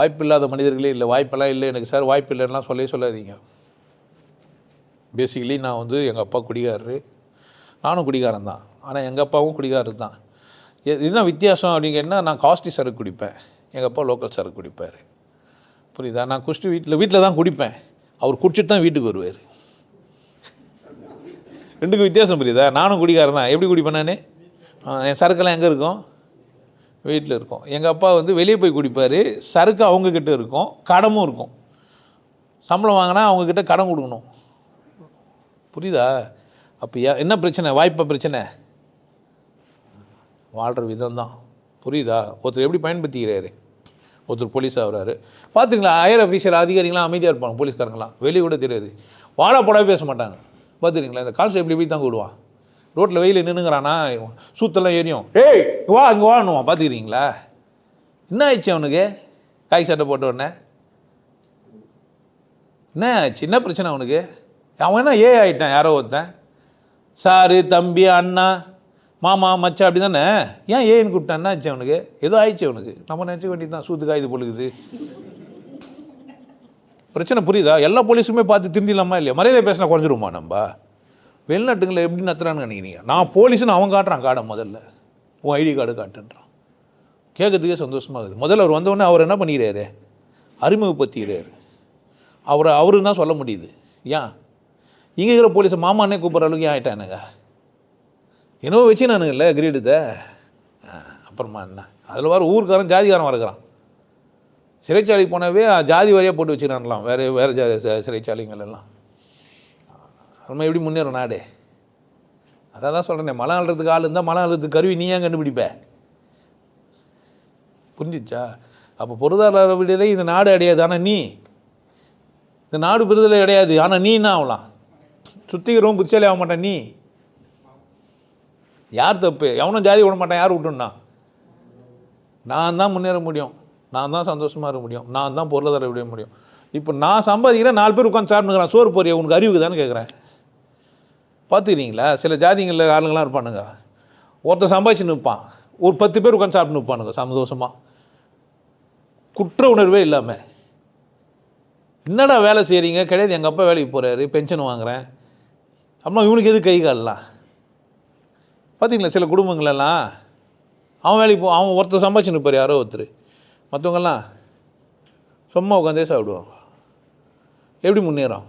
வாய்ப்பு இல்லாத மனிதர்களே இல்லை வாய்ப்பெல்லாம் இல்லை. எனக்கு சார் வாய்ப்பு இல்லைன்னா சொல்லவே சொல்லாதீங்க. பேசிக்கலி நான் வந்து எங்கள் அப்பா குடிகாரரு. நானும் குடிகாரன் தான். ஆனால் எங்கள் அப்பாவும் குடிகாரர் தான். எ- வித்தியாசம் அப்படிங்கன்னா நான் காஸ்ட்லி சரக்கு குடிப்பேன். எங்கள் அப்பா லோக்கல் சரக்கு குடிப்பார். புரியுதா? நான் குடிச்சிட்டு வீட்டில் வீட்டில் தான் குடிப்பேன். அவர் குடிச்சிட்டு தான் வீட்டுக்கு வருவார். ரெண்டுக்கும் வித்தியாசம் புரியுதா? நானும் குடிகாரன் தான். எப்படி குடிப்பேன் நான்? என் சரக்கெல்லாம் எங்கே இருக்கும்? வீட்டில் இருக்கும். எங்கள் அப்பா வந்து வெளியே போய் குடிப்பார். சரக்கு அவங்கக்கிட்ட இருக்கும். கடமும் இருக்கும். சம்பளம் வாங்கினா அவங்கக்கிட்ட கடன் கொடுக்கணும். புரியுதா? அப்போ என்ன பிரச்சனை? வாய்ப்பா பிரச்சனை? வாழ்கிற விதம் தான் புரியுதா? ஒருத்தர் எப்படி பயன்படுத்திக்கிறாரு? ஒருத்தர் போலீஸ் ஆகிறாரு. பார்த்துங்களா ஹையர் அஃபீஷியல் அதிகாரிகளாம் அமைதியாக இருப்பாங்க போலீஸ்காரங்களாம் வெளியே கூட தெரியாது. வாடா போடா பேச மாட்டாங்க. பார்த்துருங்களா இந்த கால்ஸ் எப்படி எப்படி தான் கூடுவான்? ரோட்டில் வெயில் நின்றுங்கிறானா சூத்தெல்லாம் எரியும். ஏய்! வா இங்கே வான்னுவான் பார்த்துக்கிறீங்களா என்ன ஆயிடுச்சு அவனுக்கு? காய் சட்டை போட்ட உடனே? என்ன ஆச்சு? என்ன பிரச்சனை அவனுக்கு? அவன் என்ன ஏ ஆயிட்டான் யாரோ ஒருத்தன்? சாரு தம்பி அண்ணா மாமா மச்சான் அப்படி தானே ஏன் ஏன்னு கூப்பிட்டான்? என்ன ஆச்சு அவனுக்கு? ஏதோ ஆயிடுச்சு அவனுக்கு. நம்ம நினச்சிக்க வேண்டியது தான். சூத்து காயுது பொழுகுது பிரச்சனை புரியுதா? எல்லா போலீஸுமே பார்த்து திருந்திடலாமா இல்லையா? மரியாதை பேசினா குறைஞ்சிருமா நம்ம? வெளிநாட்டுங்களை எப்படி நத்துறான்னு நினைக்கிறீங்க நான் போலீஸ்னு அவன் காட்டுறான் காடை முதல்ல. உன் ஐடி கார்டு காட்டுன்றான். கேட்கறதுக்கே சந்தோஷமாக இருக்குது. முதல்ல அவர் வந்தோடனே அவர் என்ன பண்ணிக்கிறாரு? அறிமுகப்படுத்திக்கிறாரு. அவரை அவரு தான் சொல்ல முடியுது. ஏன்? இங்கே இருக்கிற போலீஸை மாமானே கூப்பிட்ற அளவுக்கு ஏன் ஆயிட்டானுங்க என்னவோ வச்சு நானுங்கல்ல கிரீடுத்தை அப்புறமா என்ன? அதில் வர ஊர்க்காரன் ஜாதிகாரன் வரக்கிறான் சிறைச்சாலைக்கு போனவே ஜாதி வாரியாக போட்டு வச்சுக்கிறான்லாம் வேறு வேறு ஜா ச- சிறைச்சாலைங்கள் எல்லாம். நம்ம எப்படி முன்னேறும் நாடு? அதான் தான் சொல்கிறேன் மலம் அழுறதுக்கு ஆள் இருந்தால் மலம் அழுறதுக்கு கருவி நீ ஏன் கண்டுபிடிப்ப? புரிஞ்சிச்சா? அப்போ பொருளாதார விடுதலை இந்த நாடு அடையாது ஆனால் நீ. இந்த நாடு விடுதலை அடையாது ஆனால் நீ என்ன ஆகலாம்? சுத்திக்கிறவும் புத்திசாலி ஆக மாட்டான் நீ. யார் தப்பு? எவனும் ஜாதி விட மாட்டான் யார் விட்டுன்னா? நான் தான் முன்னேற முடியும். நான் தான் சந்தோஷமாக இருக்க முடியும். நான் தான் பொருளாதார விட முடியும். இப்போ நான் சம்பாதிக்கிறேன் நாலு பேர் உட்காந்து சாப்பிட்டுக்கிறான் சோறு போறிய உனக்கு அறிவுக்கு தானே கேட்குறேன் பார்த்துக்கிறீங்களா? சில ஜாதிங்களில் ஆளுங்களாம் இருப்பானுங்க. ஒருத்தன் சம்பாதிச்சு நிற்பான் ஒரு பத்து பேர் உட்காந்து சாப்பிட்டு நிற்பானுங்க சந்தோஷமாக குற்ற உணர்வே இல்லாமல் என்னடா வேலை செய்கிறீங்க கிடையாது எங்கள் அப்பா வேலைக்கு போகிறாரு பென்ஷன் வாங்குகிறேன் அம்மா இவனுக்கு எது கை காலலாம்? பார்த்தீங்களா சில குடும்பங்களெல்லாம்? அவன் வேலைக்கு போ அவன் ஒருத்தர் சம்பாதிச்சு நிற்பார் யாரோ ஒருத்தர். மற்றவங்கெல்லாம் சும்மா உட்காந்தே சாப்பிடுவாங்க. எப்படி முன்னேறான்